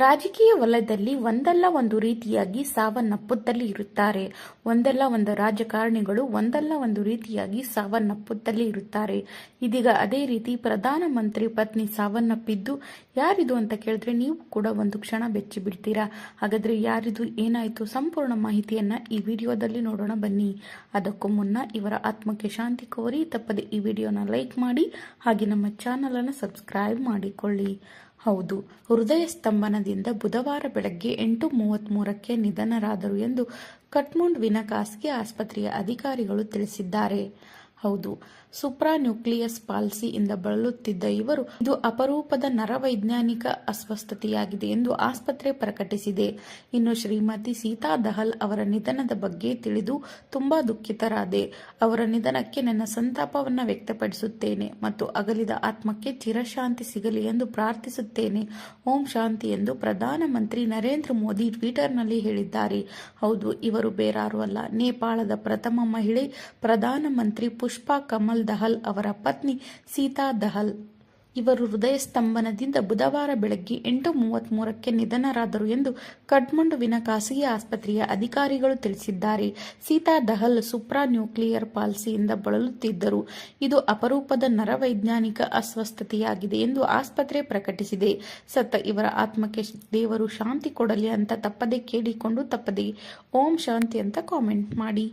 ರಾಜಕೀಯ ವಲಯದಲ್ಲಿ ಒಂದಲ್ಲ ಒಂದು ರೀತಿಯಾಗಿ ಸಾವನ್ನಪ್ಪುತ್ತಲೇ ಇರುತ್ತಾರೆ. ಒಂದಲ್ಲ ಒಂದು ರಾಜಕಾರಣಿಗಳು ಒಂದಲ್ಲ ಒಂದು ರೀತಿಯಾಗಿ ಸಾವನ್ನಪ್ಪುತ್ತಲೇ ಇರುತ್ತಾರೆ. ಇದೀಗ ಅದೇ ರೀತಿ ಪ್ರಧಾನಮಂತ್ರಿ ಪತ್ನಿ ಸಾವನ್ನಪ್ಪಿದ್ದು, ಯಾರಿದು ಅಂತ ಕೇಳಿದ್ರೆ ನೀವು ಕೂಡ ಒಂದು ಕ್ಷಣ ಬೆಚ್ಚಿ ಬಿಡ್ತೀರಾ ಹಾಗಾದ್ರೆ ಯಾರಿದು, ಏನಾಯಿತು? ಸಂಪೂರ್ಣ ಮಾಹಿತಿಯನ್ನ ಈ ವಿಡಿಯೋದಲ್ಲಿ ನೋಡೋಣ ಬನ್ನಿ. ಅದಕ್ಕೂ ಮುನ್ನ ಇವರ ಆತ್ಮಕ್ಕೆ ಶಾಂತಿ ಕೋರಿ ತಪ್ಪದೆ ಈ ವಿಡಿಯೋನ ಲೈಕ್ ಮಾಡಿ, ಹಾಗೆ ನಮ್ಮ ಚಾನಲ್ ಅನ್ನು ಸಬ್ಸ್ಕ್ರೈಬ್ ಮಾಡಿಕೊಳ್ಳಿ. ಹೌದು ಹೃದಯ ಸ್ತಂಭನದಿಂದ ಬುಧವಾರ ಬೆಳಗ್ಗೆ ಎಂಟು ಮೂವತ್ತ್ಮೂರಕ್ಕೆ ನಿಧನರಾದರು ಎಂದು ಕಟ್ಮುಂಡ್ವಿನ ಖಾಸಗಿ ಆಸ್ಪತ್ರೆಯ ಅಧಿಕಾರಿಗಳು ತಿಳಿಸಿದ್ದಾರೆ. ಹೌದು. ಸುಪ್ರಾನ್ಯೂಕ್ಲಿಯಸ್ ಪಾಲ್ಸಿಯಿಂದ ಬಳಲುತ್ತಿದ್ದ ಇವರು ಇದು ಅಪರೂಪದ ನರವೈಜ್ಞಾನಿಕ ಅಸ್ವಸ್ಥತೆಯಾಗಿದೆ ಎಂದು ಆಸ್ಪತ್ರೆ ಪ್ರಕಟಿಸಿದೆ. ಇನ್ನು ಶ್ರೀಮತಿ ಸೀತಾ ದಹಲ್ ಅವರ ನಿಧನದ ಬಗ್ಗೆ ತಿಳಿದು ತುಂಬಾ ದುಃಖಿತರಾದೆ. ಅವರ ನಿಧನಕ್ಕೆ ನನ್ನ ಸಂತಾಪವನ್ನು ವ್ಯಕ್ತಪಡಿಸುತ್ತೇನೆ ಮತ್ತು ಅಗಲಿದ ಆತ್ಮಕ್ಕೆ ಚಿರಶಾಂತಿ ಸಿಗಲಿ ಎಂದು ಪ್ರಾರ್ಥಿಸುತ್ತೇನೆ. ಓಂ ಶಾಂತಿ ಎಂದು ಪ್ರಧಾನಮಂತ್ರಿ ನರೇಂದ್ರ ಮೋದಿ ಟ್ವಿಟರ್ನಲ್ಲಿ ಹೇಳಿದ್ದಾರೆ. ಹೌದು, ಇವರು ಬೇರಾರು ಅಲ್ಲ, ನೇಪಾಳದ ಪ್ರಥಮ ಮಹಿಳೆ ಪ್ರಧಾನಮಂತ್ರಿ ಪುಷ್ಪಾ ಕಮಲ್ ದಹಲ್ ಅವರ ಪತ್ನಿ ಸೀತಾ ದಹಲ್. ಇವರು ಹೃದಯ ಸ್ತಂಭನದಿಂದ ಬುಧವಾರ ಬೆಳಗ್ಗೆ ಎಂಟು ಮೂವತ್ತ್ಮೂರಕ್ಕೆ ನಿಧನರಾದರು ಎಂದು ಕಠ್ಮಂಡುವಿನ ಖಾಸಗಿ ಆಸ್ಪತ್ರೆಯ ಅಧಿಕಾರಿಗಳು ತಿಳಿಸಿದ್ದಾರೆ. ಸೀತಾ ದಹಲ್ ಸುಪ್ರಾ ನ್ಯೂಕ್ಲಿಯರ್ ಪಾಲ್ಸಿಯಿಂದ ಬಳಲುತ್ತಿದ್ದರು. ಇದು ಅಪರೂಪದ ನರವೈಜ್ಞಾನಿಕ ಅಸ್ವಸ್ಥತೆಯಾಗಿದೆ ಎಂದು ಆಸ್ಪತ್ರೆ ಪ್ರಕಟಿಸಿದೆ. ಸತ್ತ ಇವರ ಆತ್ಮಕ್ಕೆ ದೇವರು ಶಾಂತಿ ಕೊಡಲಿ ಅಂತ ತಪ್ಪದೆ ಕೇಳಿಕೊಂಡು ತಪ್ಪದೆ, ಓಂ ಶಾಂತಿ ಅಂತ ಕಾಮೆಂಟ್ ಮಾಡಿ.